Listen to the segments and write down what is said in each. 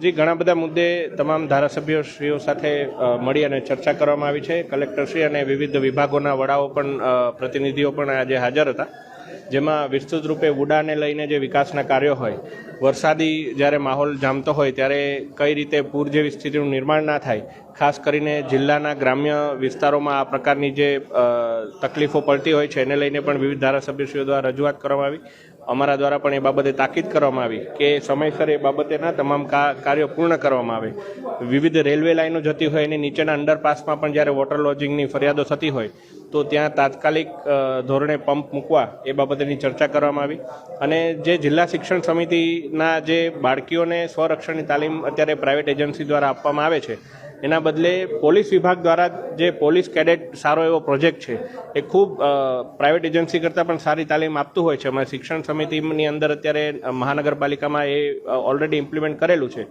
જે, ઘણા બધા મુદ્દે તમામ ધારાસભ્યશ્રીઓ સાથે મળી અને ચર્ચા કરવામાં આવી છે. કલેક્ટરશ્રી અને વિવિધ વિભાગોના વડાઓ પણ પ્રતિનિધિઓ પણ આજે હાજર હતા. જેમાં વિસ્તૃત રૂપે વુડાને લઈને જે વિકાસના કાર્યો હોય, વરસાદી જ્યારે માહોલ જામતો હોય ત્યારે કઈ રીતે પૂર જેવી સ્થિતિનું નિર્માણ ના થાય, ખાસ કરીને જિલ્લાના ગ્રામ્ય વિસ્તારોમાં આ પ્રકારની જે તકલીફો પડતી હોય છે એને લઈને પણ વિવિધ ધારાસભ્યશ્રીઓ દ્વારા રજૂઆત કરવામાં આવી. અમારા દ્વારા પણ એ બાબતે તાકીદ કરવામાં આવી કે સમયસર એ બાબતેના તમામ કાર્યો પૂર્ણ કરવામાં આવે. વિવિધ રેલવે લાઈનો જતી હોય, એની નીચેના અંડરપાસમાં પણ જ્યારે વોટર લોજિંગની ફરિયાદો થતી હોય, તો ત્યાં તાત્કાલિક ધોરણે પંપ મૂકવા એ બાબતેની ચર્ચા કરવામાં આવી. અને જે જિલ્લા શિક્ષણ સમિતિના જે બાળકીઓને સ્વરક્ષણની તાલીમ અત્યારે પ્રાઇવેટ એજન્સી દ્વારા આપવામાં આવે છે, એના બદલે પોલીસ વિભાગ દ્વારા જે પોલીસ કેડેટ સારો એવો પ્રોજેક્ટ છે, એ ખૂબ પ્રાઇવેટ એજન્સી કરતાં પણ સારી તાલીમ આપતું હોય છે. અમારી શિક્ષણ સમિતિની અંદર અત્યારે મહાનગરપાલિકામાં એ ઓલરેડી ઇમ્પ્લિમેન્ટ કરેલું છે.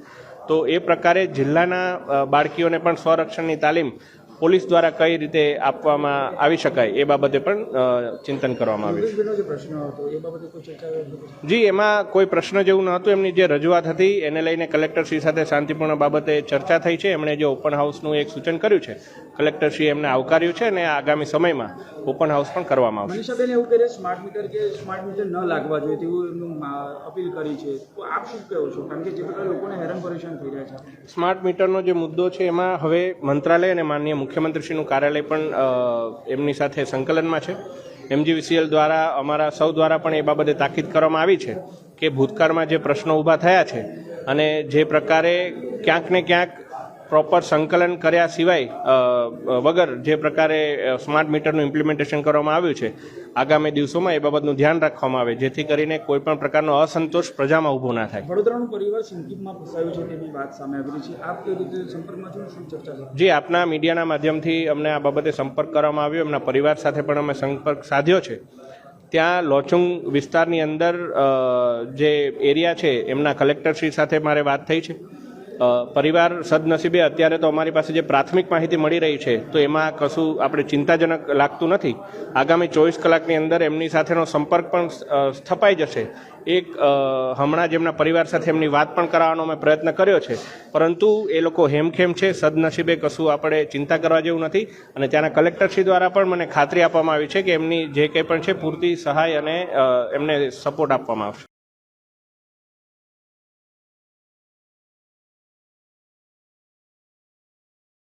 તો એ પ્રકારે જિલ્લાના બાળકીઓને પણ સ્વરક્ષણની તાલીમ પોલીસ દ્વારા કઈ રીતે આપવામાં આવી શકાય એ બાબતે પણ ચિંતન કરવામાં આવ્યું જે એમાં કોઈ પ્રશ્ન જેવું ન હતું. એમની જે રજૂઆત હતી એને લઈને કલેક્ટરશ્રી સાથે શાંતિપૂર્ણ બાબતે ચર્ચા થઈ છે. એમણે જે ઓપન હાઉસનું એક સૂચન કર્યું છે કલેક્ટરશ્રીએ એમને આવકાર્યું છે અને આગામી સમયમાં ઓપન હાઉસ પણ કરવામાં આવશે. એવું સ્માર્ટ મીટર કે સ્માર્ટ મીટર ન લાગવા જોઈએ તેવું એમનું અપીલ કરી છે. તો આપ શું કહો છો? કારણ કે જે પ્રકારે લોકોને હેરાન પરેશાન થઈ રહ્યા છે. સ્માર્ટ મીટરનો જે મુદ્દો છે એમાં હવે મંત્રાલય અને માનનીય મુખ્યમંત્રીશ્રીનું કાર્યાલય પણ એમની સાથે સંકલનમાં છે. એમજીવીસીએલ દ્વારા અમારા સૌ દ્વારા પણ એ બાબતે તાકીદ કરવામાં આવી છે કે ભૂતકાળમાં જે પ્રશ્નો ઊભા થયા છે અને જે પ્રકારે ક્યાંક ને ક્યાંક પ્રોપર સંકલન કર્યા સિવાય વગર જે પ્રકારે સ્માર્ટ મીટરનું ઇમ્પ્લિમેન્ટેશન કરવામાં આવ્યું છે આગામી દિવસોમાં એ બાબતનું ધ્યાન રાખવામાં આવે જેથી કરીને કોઈ પણ પ્રકારનો અસંતોષ પ્રજામાં ઊભો ના થાય. વડોદરાનું પરિવાર સિંદગીમાં ફસાયું છે તેવી વાત સામે આવી છે. આપ કઈ રીતે સંપર્કમાં છો? શું ચર્ચા જી આપના મીડિયાના માધ્યમથી અમને આ બાબતે સંપર્ક કરવામાં આવ્યો. એમના પરિવાર સાથે પણ અમે સંપર્ક સાધ્યો છે. ત્યાં લોચુંગ વિસ્તારની અંદર જે એરિયા છે એમના કલેક્ટરશ્રી સાથે મારે વાત થઈ છે. પરિવાર સદનસીબે અત્યારે તો અમારી પાસે જે પ્રાથમિક માહિતી મળી રહી છે, તો એમાં કશું આપણે ચિંતાજનક લાગતું નથી. આગામી ચોવીસ કલાકની અંદર એમની સાથેનો સંપર્ક પણ સ્થપાઈ જશે. એક હમણાં જ એમના પરિવાર સાથે એમની વાત પણ કરાવવાનો અમે પ્રયત્ન કર્યો છે. પરંતુ એ લોકો હેમખેમ છે, સદનસીબે કશું આપણે ચિંતા કરવા જેવું નથી. અને ત્યાંના કલેક્ટરશ્રી દ્વારા પણ મને ખાતરી આપવામાં આવી છે કે એમની જે કંઈ પણ છે, પૂરતી સહાય અને એમને સપોર્ટ આપવામાં આવશે.